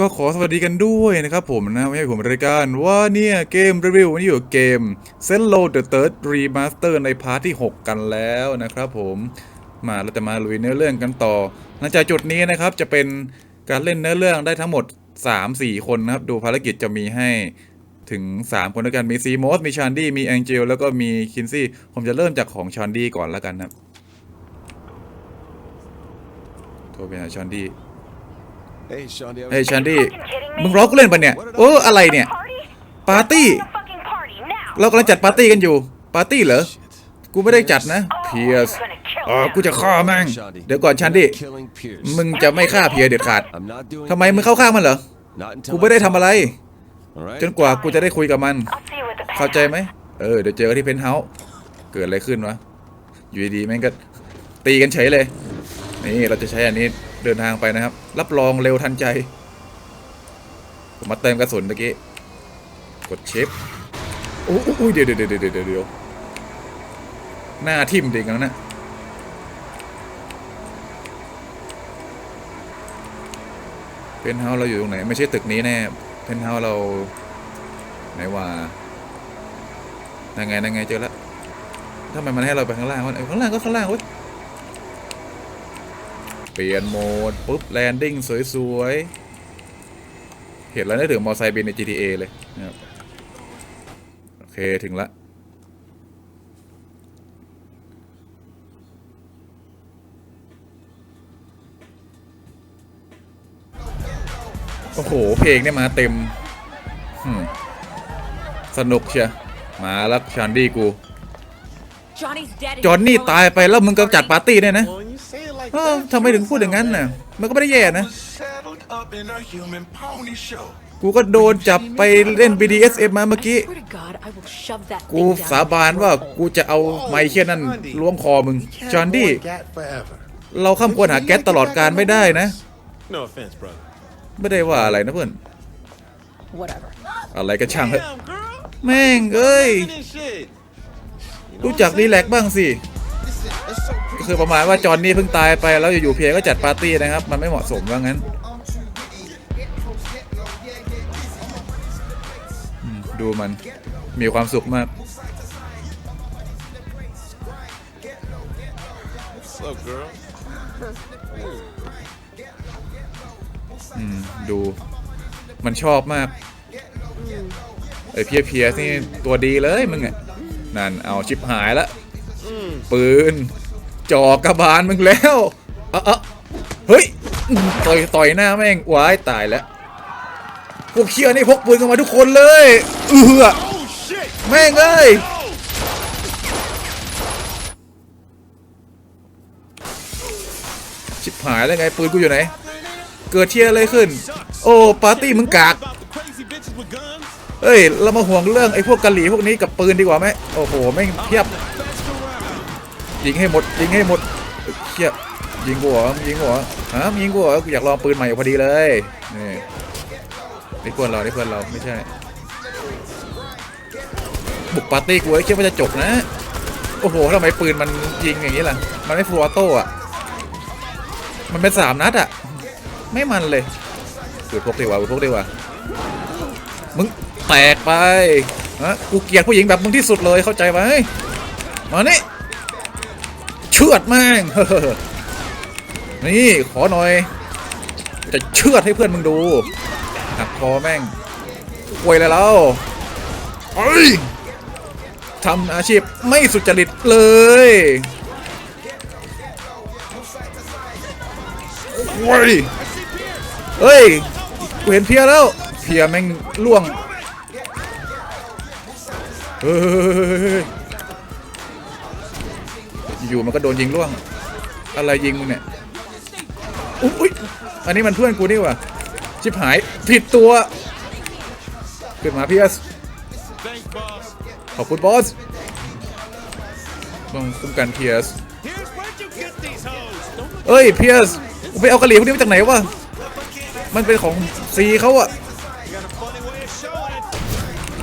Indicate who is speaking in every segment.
Speaker 1: ก็ขอสวัสดีกันด้วยนะครับผมนะไม่ให้ผมรายการว่าเนี่ย เกมรีวิววันนี้อยู่กับเกม s e n l o the Third Remaster ในพาร์ทที่ 6 กันแล้วนะครับผมมาเราจะมาลุยเนื้อเรื่องกันต่อ หลังจากจุดนี้นะครับจะเป็นการเล่นเนื้อเรื่องได้ทั้งหมด 3-4 คนนะครับ ดูภารกิจจะมีให้ถึง 3 คนด้วยกันมีซีมอสมีชานดี้มีแองเจลแล้วก็มีคินซี่ ผมจะเริ่มจากของชานดี้ก่อนแล้วกันนะครับโทรไปหาชานดี้ เฮ้ย
Speaker 2: was
Speaker 1: ชันดี้
Speaker 3: fucking kidding me?
Speaker 1: มึงร้องกูเล่นปะเนี่ยโอ้อะไรเนี่ย
Speaker 3: Party?
Speaker 1: ปาร์ตี้
Speaker 3: The fucking party now.
Speaker 1: เรากำลังจัดปาร์ตี้กันอยู่ปาร์ตี้เหรอกูไม่ได้จัดนะเพียส
Speaker 3: I'm gonna kill
Speaker 1: อ๋อ
Speaker 3: him.
Speaker 1: กูจะฆ่าแม่ง
Speaker 2: Shandy.
Speaker 1: เดี๋ยวก่อนชันดี้
Speaker 2: Killing Pierce.
Speaker 1: มึงจะไม่ฆ่าเพียเด็ดขาด
Speaker 2: I'm not doing
Speaker 1: ทำไมมึงเข้าข้างมันเหรอ
Speaker 2: Not until
Speaker 1: กูไม่ได้ทำอะไร
Speaker 2: All right.
Speaker 1: จนกว่ากูจะได้คุยกับมัน
Speaker 3: I'll see you at the
Speaker 1: เข้าใจ
Speaker 3: penthouse.
Speaker 1: ไหมเออเดี๋ยวเจอกันที่เพนท์เฮาส์เกิดอะไรขึ้นวะอยู่ดีๆแม่งก็ตีกันเฉยเลย นี่เราจะใช้อันนี้ เดินทางไปนะครับ รับรองเร็วทันใจ ผมมาเติมกระสุนตะกี้ กดชิปโอ้ยเดี๋ยวเดี๋ยวเดี๋ยวเดี๋ยวเดี๋ยวหน้าทิ่มจริงแล้วนะเพนท์เฮาส์เราอยู่ตรงไหน ไม่ใช่ตึกนี้แน่เพนท์เฮาส์เรา ไหนว่านั่งไงนั่งไงเจอแล้วทำไมมันให้เราไปข้างล่างวะข้างล่างก็ข้างล่างเว้ย เปลี่ยนโหมดปุ๊บแลนดิ้งสวยๆ เห็นแล้วนึกถึงมอไซค์บินใน GTA เลยนะครับโอเคถึงละโอ้โห เพลงเนี่ยมาเต็มอืมสนุกเชียมาแล้วชันดี้กู
Speaker 4: Johnny's dead.
Speaker 1: จอห์นนี่ตายไปแล้วมึงก็จัดปาร์ตี้เนี่ยนะ เออ
Speaker 5: that,
Speaker 1: ทำไมถึงพูดอย่างนั้นน่ะ มันก็ไม่ได้แย่นะ
Speaker 5: saddled up in a human pony show.
Speaker 1: กูก็โดนจับไปเล่น BDSM มาเมื่อกี้
Speaker 4: I swear to God, I will shove that
Speaker 1: กู
Speaker 4: thing down
Speaker 1: สาบานว่ากูจะเอาไมค์เคียนั่นล้วงคอมึง จอห์นดี้
Speaker 5: Gat forever.
Speaker 1: เราข้ามควรหาแก๊สตลอดการไม่ได้นะ
Speaker 5: No offense, brother.
Speaker 1: ไม่ได้ว่าอะไรนะเพื่อน
Speaker 4: Whatever.
Speaker 1: อะไรก็ช่างเถอะ
Speaker 5: Damn, girl.
Speaker 1: แม่งเอ้ย
Speaker 5: Living and shit.
Speaker 1: รู้จักรีแลกซ์บ้างสิ
Speaker 5: That's so
Speaker 1: ก็ คือประมาณว่าจอห์นนี่เพิ่งตายไปแล้วอยู่ๆเพียก็จัดปาร์ตี้นะครับ มันไม่เหมาะสมว่างั้นอืมดูมันมีความสุขมาก
Speaker 5: What's up, girl?
Speaker 1: อืมดู มันชอบมาก ไอเพียเพียนี่ตัวดีเลยมึงอะ นั่นเอาชิบหายละปืน จ่อกระบาลมึงแล้วเออเฮ้ยต่อยต่อยหน้าแม่งว้ายตายแล้วพวกเคียนี่พกปืนกันมาทุกคนเลยเออแม่งเอ้ยชิบหายแล้วไงปืนกูอยู่ไหน เกิดเทียอะไรขึ้น โอ้ปาร์ตี้มึงกากเอ้ยเรามาห่วงเรื่องไอ้พวกกะหรี่พวกนี้กับปืนดีกว่าไหมโอ้โหแม่งเพียบ ยิงให้หมดยิงให้หมดเพียยิงกูเหรอยิงกูเหรอฮะยิงกูเหรอกูอยากลองปืนใหม่พอดีเลยนี่นี่เพื่อนเรานี่เพื่อนเราไม่ใช่บุกปาร์ตี้กูไอ้คิดว่าจะจบนะโอ้โหทำไมปืนมันยิงอย่างนี้ล่ะมันไม่ฟูลออโต้อะมันเป็นสามนัดอะไม่มันเลยปืนพกดีกว่าปืนพกดีกว่ามึงแตกไปฮะกูเกลียดผู้หญิงแบบมึงที่สุดเลยเข้าใจไหมมานี่ เชือดแม่งนี่ขอหน่อย จะเชือดให้เพื่อนมึงดูหักคอแม่งป่วยเลยเราเอ้ยทำอาชีพไม่สุจริตเลยโอ้ยเฮ้ยกูเห็นเพียแล้ว เพียแม่งล่วงเฮ้ย อยู่มันก็โดนยิงล่วง อะไรยิงมึงเนี่ยอุ๊ยอันนี้มันเพื่อนกูนี่ว่ะชิบหายผิดตัวขึ้นมาเพียสขอบคุณบอสต้องคุ้มกันเพียสเอ้ยเพียสไปเอากระหรี่พวกนี้มาจากไหนวะมันเป็นของซีเขาอะ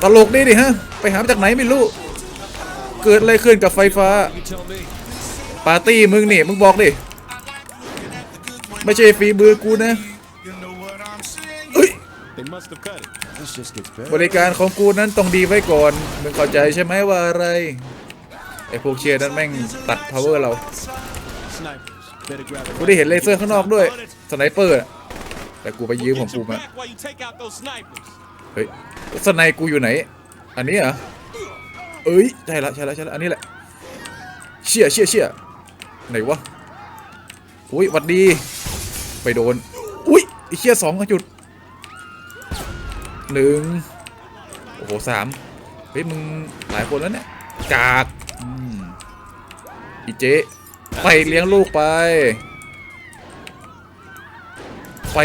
Speaker 1: ตลกดีดิฮะ ไปหามาจากไหนไม่รู้ เกิดอะไรขึ้นกับไฟฟ้า ปาร์ตี้มึงนี่มึงบอกดิ ไม่ใช่ฝีมือกูนะเอ้ยบริการของกูนั้นต้องดีไว้ก่อน มึงเข้าใจใช่ไหมว่าอะไร ไอ้พวกเชียร์นั้นแม่งตัด power เรา
Speaker 5: Snipers. Better grab it.
Speaker 1: กูได้เห็นเลเซอร์ข้างนอกด้วย สไนเปอร์แต่กูไปยืมของกูมา เฮ้ย สไนกูอยู่ไหน อันนี้เหรอ เอ้ย ใช่ละใช่ละใช่ละอันนี้แหละ เชี่ยเชี่ยเชี่ย ไหนวะ อุ้ยหวัดดี ไปโดน อุ้ยอ้เชี่ยสองจุดหนึ่งโอ้โหสามเฮ้ยมึงหลายคนแล้วเนี่ยกากอีเจ๊ไปเลี้ยงลูกไป ไป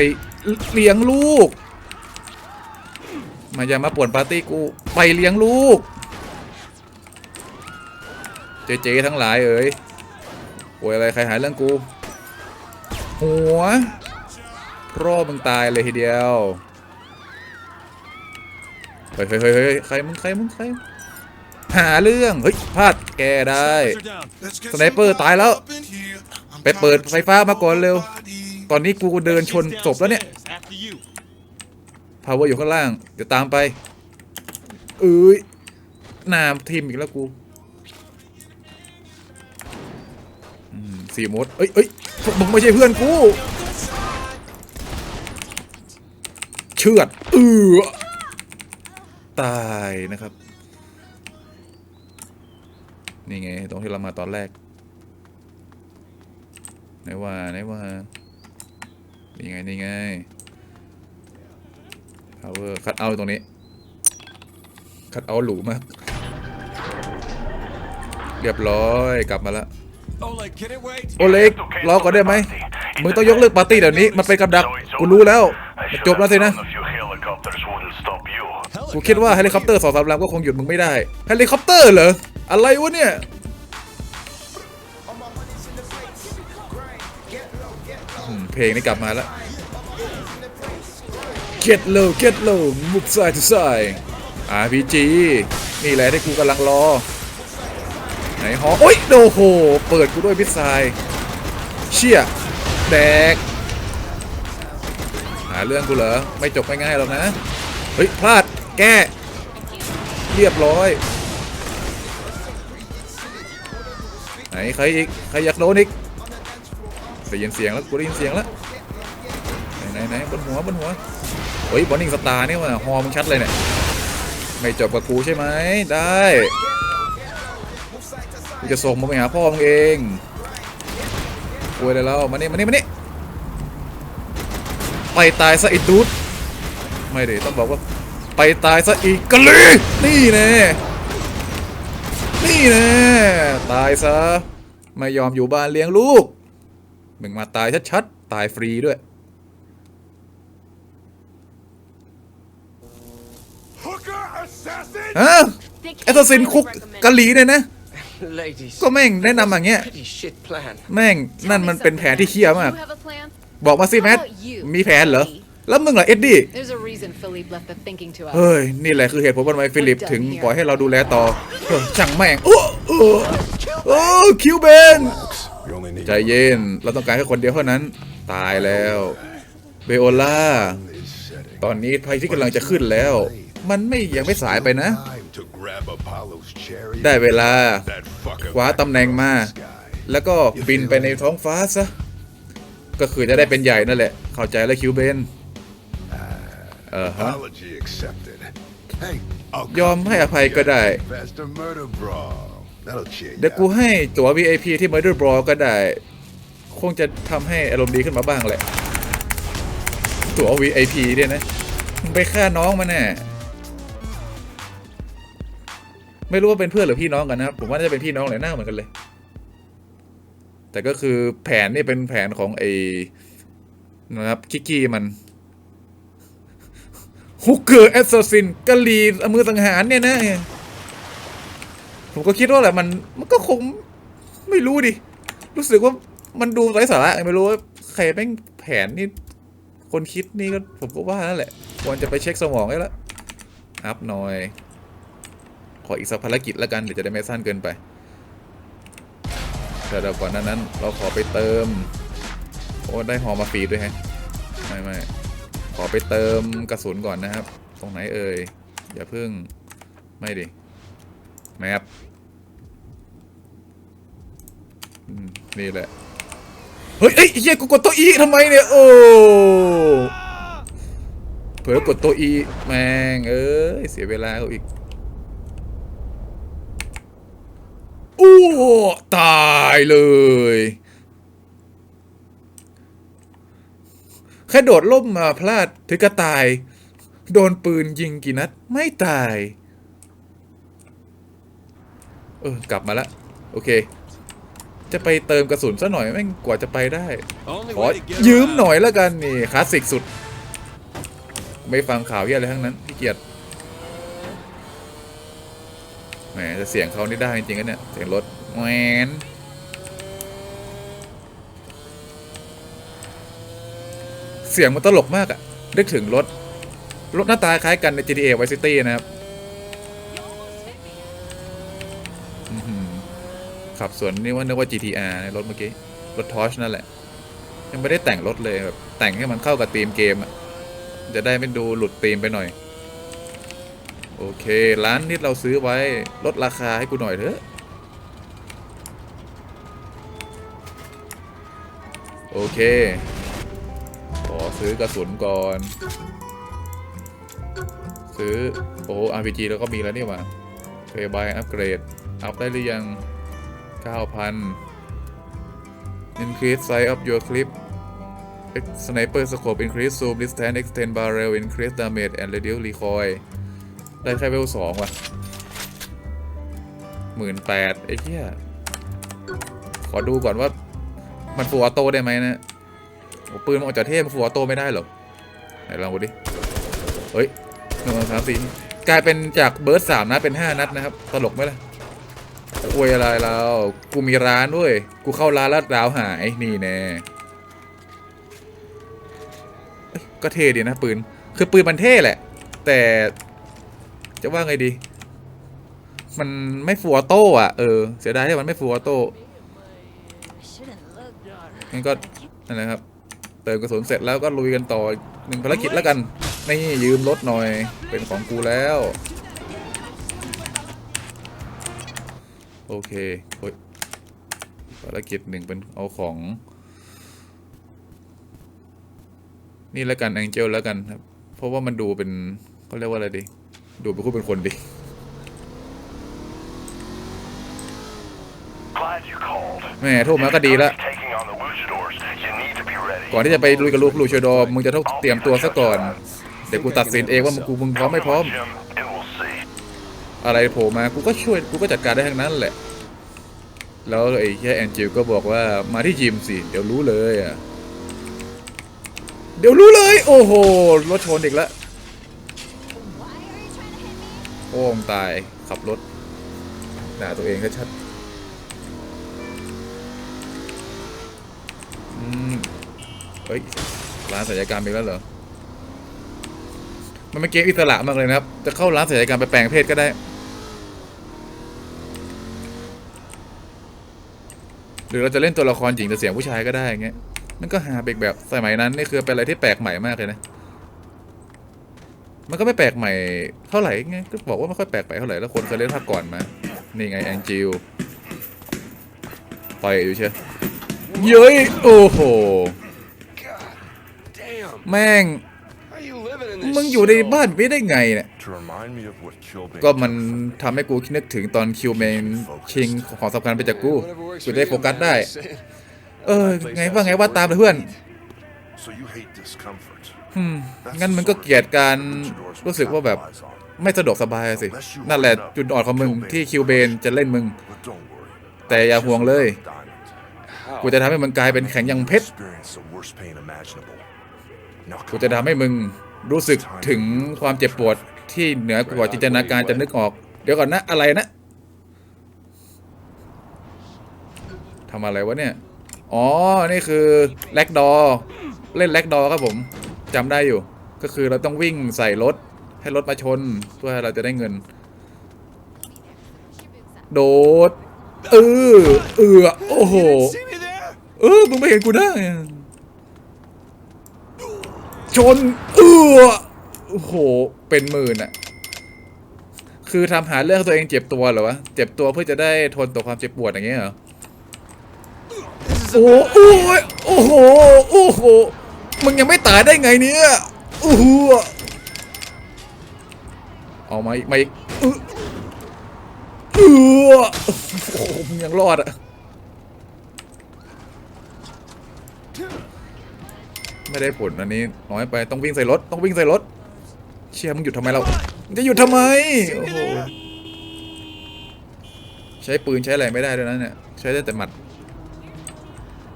Speaker 1: เลี้ยงลูก มาอย่ามาป่วนปาร์ตี้กู ไปเลี้ยงลูก เจเจทั้งหลายเอ๋ย โวยอะไรใครหายเรื่องกู หัวรอมึงตายเลยทีเดียวเฮ้ยเฮ้ยเฮ้ยเฮ้ยใครมึงใครมึงใคร หาเรื่อง เฮ้ยพลาดแกได้ สไนเปอร์ตายแล้ว ไปเปิดไฟฟ้ามาก่อนเร็ว ตอนนี้กูเดินชนศพแล้วเนี่ย
Speaker 5: Downstairs, After you.
Speaker 1: power อยู่ข้างล่าง เดี๋ยวตามไป เอ้ยนามทีมอีกแล้วกู สี่มดเอ้ยเอ้ยพวกมึงไม่ใช่เพื่อนกูเชือดเออตายนะครับ นี่ไง ตรงที่เรามาตอนแรกไหนว่าไหนว่านี่ไงนี่ไง power คัดเอาตรงนี้คัดเอาหรูมาก เรียบร้อยกลับมาแล้ว โอเล็กรอก่อนได้ไหมมึงต้องยกเลิกปาร์ตี้เดี๋ยวนี้มันเป็นกับดักกูรู้แล้วจบแล้วสินะกูคิดว่าเฮลิคอปเตอร์สองสามลำก็คงหยุดมึงไม่ได้เฮลิคอปเตอร์เหรออะไรวะเนี่ยเพลงนี้กลับมาแล้ว Get low get low มุกซ้าย to ซ้าย RPG นี่แหละที่กูกำลังรอ ไหนหอโอ้ยโอ้โห เปิดกูด้วยพิซซายเชี่ยแดก หาเรื่องกูเหรอ ไม่จบง่ายๆหรอกนะ เฮ้ย พลาดแก้ เรียบร้อย ไหน ใครอีก ใครอยากโดนอีกได้ยินเสียงแล้ว กูได้ยินเสียงแล้ว ไหนไหนไหนบนหัวบนหัวเฮ้ยบอลนิงสตาร์นี่ว่ะฮอมึงชัดเลยเนี่ย ไม่จบกับกูใช่ไหมได้ กูจะส่งมึงไปหาพ่อมึงเองกลัวเลยแล้วมานี่มานี่มานี่ไปตายซะไอ้ตูดไม่เดี๋ยวต้องบอกว่าไปตายซะอีกกะลีนี่แน่นี่แน่ตายซะไม่ยอมอยู่บ้านเลี้ยงลูกมึงมาตายชัดๆตายฟรีด้วย
Speaker 2: Hooker assassin!
Speaker 1: ฮะแอสซัสซินคุกกะหลีเนี่ยนะ
Speaker 3: Ladies,
Speaker 1: ก็แม่งแนะนำอย่างเงี้ย
Speaker 3: pretty shit plan.
Speaker 1: แม่งนั่นมันเป็นแผนที่เคี้ยมาก
Speaker 4: You have a plan?
Speaker 1: บอกมาสิแมท
Speaker 4: How about you,
Speaker 1: มีแผนเหรอ
Speaker 4: Philly?
Speaker 1: แล้วมึงเหรอเอ็ดดี้
Speaker 4: There's a reason Philippe left the thinking to us.
Speaker 1: เฮ้ย นี่แหละคือเหตุผลว่าทำไมฟิลิปถึงปล่อยให้เราดูแลต่อเฮ้ยช่างแม่งโอ้โอ้โอ้คิวเบน
Speaker 2: You only need
Speaker 1: ใจเย็น เราต้องการแค่คนเดียวเท่านั้น ตายแล้วเบโอล่า ตอนนี้ภัยที่กำลังจะขึ้นแล้ว มันไม่ยังไม่สายไปนะ
Speaker 6: Time to grab Apollo's chariot.
Speaker 1: ได้เวลา
Speaker 6: That fucker
Speaker 1: คว้าตำแหน่งมา แล้วก็บินไปในท้องฟ้าซะ ก็คือจะได้เป็นใหญ่นั่นแหละ เข้าใจแล้วคิวเบนเออฮะ
Speaker 6: Apology accepted. Hey, I'll
Speaker 1: ยอมให้อภัยก็ได้
Speaker 6: faster murder brawl. That'll cheer
Speaker 1: เดี๋ยว
Speaker 6: you
Speaker 1: กู
Speaker 6: up.
Speaker 1: ให้ตั๋ว VIP ที่ Murder Brawl ก็ได้ คงจะทำให้อารมณ์ดีขึ้นมาบ้างแหละ ตั๋ว VIP เนี่ยนะมึงไปฆ่าน้องมาแน่ ไม่รู้ว่าเป็นเพื่อนหรือพี่น้องกันนะครับ ผมว่าน่าจะเป็นพี่น้องเลยหน้าเหมือนกันเลย แต่ก็คือแผนนี่เป็นแผนของไอ้นะครับคิกกี้มันฮุกเกอร์แอสซัสซินกะลีเอามือสังหารเนี่ยนะผมก็คิดว่าแหละมันมันก็คงไม่รู้ดิ รู้สึกว่ามันดูไร้สาระไม่รู้ว่าใครแม่งแผนนี่ คนคิดนี่ก็ผมก็ว่านั่นแหละ ควรจะไปเช็คสมองให้ละอัพหน่อย ขออีกสักภารกิจแล้วกันเดี๋ยวจะได้ไม่สั้นเกินไปแต่เดี๋ยวก่อนนานั้น เราขอไปเติม โอ้ได้หอมาฟรีด้วยแฮะไม่ไม่ขอไปเติมกระสุนก่อนนะครับ ตรงไหนเอ่ยอย่าเพิ่งไม่ดิแมปนี่แหละ เฮ้ยเอ้ยเฮียกูกดตัวอีทำไมเนี่ย โอ้เผลอกดตัวอีแม่งเอ้ย เสียเวลาเขาอีก โอ้ตายเลยแค่โดดล่มมาพลาดถึงกระตาย โดนปืนยิงกี่นัด ไม่ตาย เออ กลับมาละ โอเค จะไปเติมกระสุนซะหน่อยแม่งกว่าจะไปได้
Speaker 5: Only
Speaker 1: ขอ
Speaker 5: way to get
Speaker 1: ยืม
Speaker 5: around.
Speaker 1: หน่อยแล้วกันนี่คลาสสิกสุด ไม่ฟังข่าวเหี้ยอะไรทั้งนั้นพี่เกียรติแห มแต่เสียงเขานี่ได้จริงๆนะเนี่ย เสียงรถแหวนเสียงมันตลกมากอะนึกถึงรถ รถหน้าตาคล้ายกันใน GTA Vice City นะครับขับสวนนี่ว่านึกว่า GTR ในรถเมื่อกี้ รถทอชนั่นแหละ ยังไม่ได้แต่งรถเลยแบบแต่งให้มันเข้ากับธีมเกมอะจะได้ไม่ดูหลุดธีมไปหน่อย โอเค ร้านที่เราซื้อไว้ลดราคาให้กูหน่อยเถอะ โอเค ขอซื้อกระสุนก่อน ซื้อ โอ้ RPG แล้วก็มีแล้วนี่หว่าเคยบายอัปเกรด อัพได้หรือยัง 9,000 Increase size of your clip Sniper scope increase zoom distance extend barrel increase damage and reduce recoil ได้แค่เวลสองว่ะหมื่นแปดไอ้เหี้ยขอดูก่อนว่า มันฟูออโต้ได้ไหมนะโอ้ปืนมันออกจากเทพมันฟูออโต้ไม่ได้หรอไหนลองดูดิ เฮ้ยหนึ่งสองสามสี่กลายเป็นจากเบิร์ดสามนัดเป็นห้านัดนะครับ ตลกไหมล่ะอวยอะไรแล้วกูมีร้านด้วย กูเข้าร้านแล้วดาวหายนี่แน่ก็เท่ดีนะปืน คือปืนมันเท่แหละ แต่ จะว่าไงดี มันไม่ฟูออโต้อะเออ เสียดายที่มันไม่ฟูออโต้งั้นก็นั่นแหละครับ เติมกระสุนเสร็จแล้วก็ลุยกันต่อหนึ่งภารกิจแล้วกัน นี่ยืมรถหน่อย เป็นของกูแล้ว โอเคโอ้ยภารกิจหนึ่งเป็นเอาของ นี่แล้วกันแองเจลแล้วกันครับ เพราะว่ามันดูเป็นเขาเรียกว่าอะไรดี ดูเป็นคู่เป็นคนดี
Speaker 3: Glad you called.
Speaker 1: แหม่โทรมาก็ดีละ
Speaker 3: Taking on the luchadors, you need to be ready.
Speaker 1: ก่อนที่จะไปลุยกับลูกลูชโดมึงจะต้องเตรียมตัวซะก่อน เดี๋ยวกูตัดสินเองว่ามึงกูมึงพร้อมไม่พร้อม
Speaker 3: Jim, and we'll see.
Speaker 1: อะไรโผล่มากูก็ช่วยกูก็จัดการได้ทั้งนั้นแหละ แล้วไอ้แค่แอนจิลก็บอกว่ามาที่ยิมสิ เดี๋ยวรู้เลยอะ เดี๋ยวรู้เลย โอ้โหรถชนอีกแล้วโอ้งตายขับรถด่าตัวเองก็ชัดอืมเฮ้ยร้านศัลยกรรมอีกแล้วเหรอ มันเป็นเกมอิสระมากเลยนะครับ จะเข้าร้านศัลยกรรมไปแปลงเพศก็ได้ หรือเราจะเล่นตัวละครหญิงแต่เสียงผู้ชายก็ได้อย่างเงี้ย มันก็หาเบกแบบสมัยนั้นนี่คือเป็นอะไรที่แปลกใหม่มากเลยนะ มันก็ไม่แปลกใหม่เท่าไหร่ไงก็บอกว่าไม่ค่อยแปลกใหม่เท่าไหร่แล้วคนเคยเล่นภาคก่อนมา นี่ไงแองจิลปล่อยอยู่เชียวเย้ยโอ้โห
Speaker 2: Damn.
Speaker 1: แม่ง
Speaker 2: How you living in this
Speaker 1: มึงอยู่ใน
Speaker 2: shithole?
Speaker 1: บ้านไม่ได้ไงเนี่ย
Speaker 3: To remind me of what Kilbane
Speaker 1: ก็มันทำให้กูนึกถึงตอนคิวเมนชิงของสำคัญไปจากกู
Speaker 2: Whatever works
Speaker 1: กู
Speaker 2: for
Speaker 1: ได้
Speaker 2: you,
Speaker 1: โฟกัส
Speaker 2: man.
Speaker 1: ได้
Speaker 2: Just saying.
Speaker 1: เออ ไงว่าไงว่าตามเลยเพื่อนงั้นมึงก็เกลียดการรู้สึกว่าแบบไม่สะดวกสบายสิ นั่นแหละจุดอ่อนของมึงที่คิวเบนจะเล่นมึง แต่อย่าห่วงเลย กูจะทำให้มึงกลายเป็นแข็งย่างเพชร กูจะทำให้มึงรู้สึกถึงความเจ็บปวดที่เหนือกว่าจินตนาการจะนึกออก เดี๋ยวก่อนนะ อะไรนะทำอะไรวะเนี่ย อ๋อ นี่คือแล็กดอ เล่นแล็กดอครับผม จำได้อยู่ ก็คือเราต้องวิ่งใส่รถ ให้รถมาชนเพื่อเราจะได้เงิน โดด เออ เออ โอ้โห เออ มึงไม่เห็นกูได้อะชชน เออ โอ้โห เป็นหมื่นอะคือทำหาเรื่องตัวเองเจ็บตัวเหรอวะ เจ็บตัวเพื่อจะได้ทนต่อความเจ็บปวดอย่างเงี้ยเหรอ โอ้โหโอ้โห โอ้โห มึงยังไม่ตายได้ไงเนี่ยโอ้โหเอามาอีกมาอีกออเออโอ้หมึงยังรอดอะไม่ได้ผลอันนี้น้อยไปต้องวิ่งใส่รถต้องวิ่งใส่รถ เชียมึงหยุดทำไมเราจะหยุดทำไมโอ้โหใช้ปืนใช้อะไรไม่ได้ด้วยนะเนี่ยใช้ได้แต่หมัด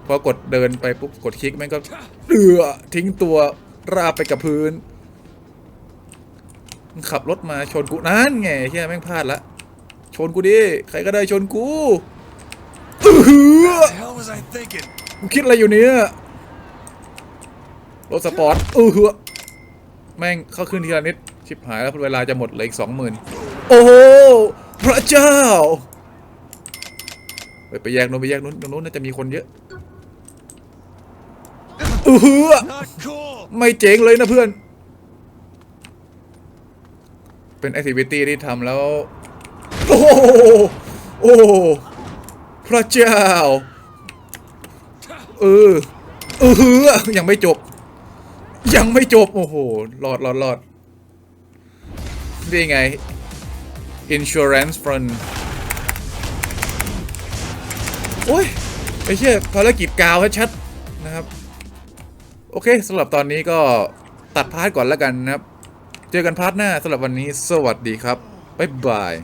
Speaker 1: พอกดเดินไปปุ๊บกดคลิกแม่งก็เดือทิ้งตัวราบไปกับพื้น ขับรถมาชนกูนั่นไงเฮียแม่งพลาดละ ชนกูดิ ใครก็ได้ชนกูเออ
Speaker 2: The hell was I thinking?
Speaker 1: กูคิดอะไรอยู่เนี่ยรถสปอร์ตเออแม่งเข้าขึ้นทีละนิด ชิบหายแล้วเวลาจะหมดเหลืออีกสองหมื่นโอ้โหพระเจ้าไปไปแยกนู้นไปแยกนู้นตรงนู้นน่าจะมีคนเยอะ ออ
Speaker 2: Not cool.
Speaker 1: ไม่เจ๋งเลยนะเพื่อน เป็นแอคทิวิตี้ที่ทำแล้ว โอ้โหโอ้โหพระเจ้า เออเออยังไม่จบ ยังไม่จบ โอ้โหรอดรอดรอดนี่ไง insurance fund โอ้ยไอ้เชี่ยภารกิจกาวชัดนะครับ โอเคสำหรับตอนนี้ก็ตัดพาร์ทก่อนแล้วกันนะครับ เจอกันพาร์ทหน้าสำหรับวันนี้สวัสดีครับ บ๊ายบาย